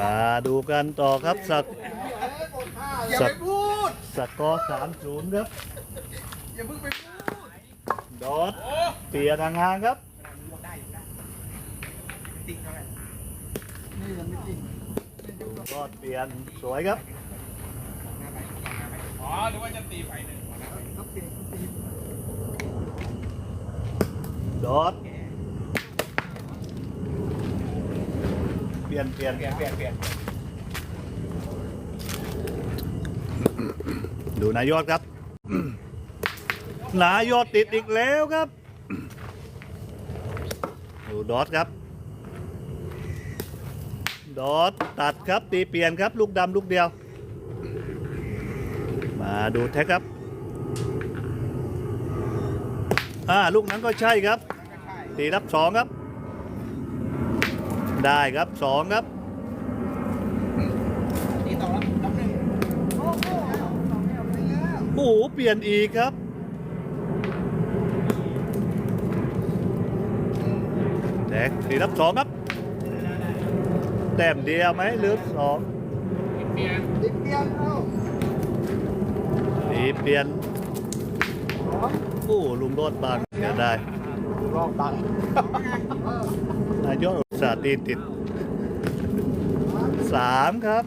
มาดูกันต่อครับสักอย่าไปพูดสกอร์สามศูนย์ครับ อย่าเพิ่งไปพูดดอทเปลี่ยนห่างครับนี่ยังไม่จริงดเปลี่ยนสวยครับอ๋อหรือว่าจะตีไฟหนึ่งดอทเป ลี่ยนเปลี่ยนเปลี่ยนเปลี่ยนเปลี่ยนดูนายยอดครับ นายยอดติดอีกแล้วครับ ดูดอทครับ ดอทตัดครับตีเปลี่ยนครับ ลูกดำลูกเดียว มาดูแท็กครับ อ่า ลูกนั้นก็ใช่ครับตีรับสองครับ ได้ครับสองครับตีต่อแล้วนับหนึ่งโอ้โหสองไม่เอาไปแล้วโอ้โหเปลี่ยนอีกครับแท็กตีรับสองครับแต้มเดียวไหมหรือสองเปลี่ยนติดเปลี่ยนเอ้าตีเปลี่ยนสองโอ้ลุงโดดบางเสียได้รอบตังเออนายยอดอุต สาตีติดสามครับ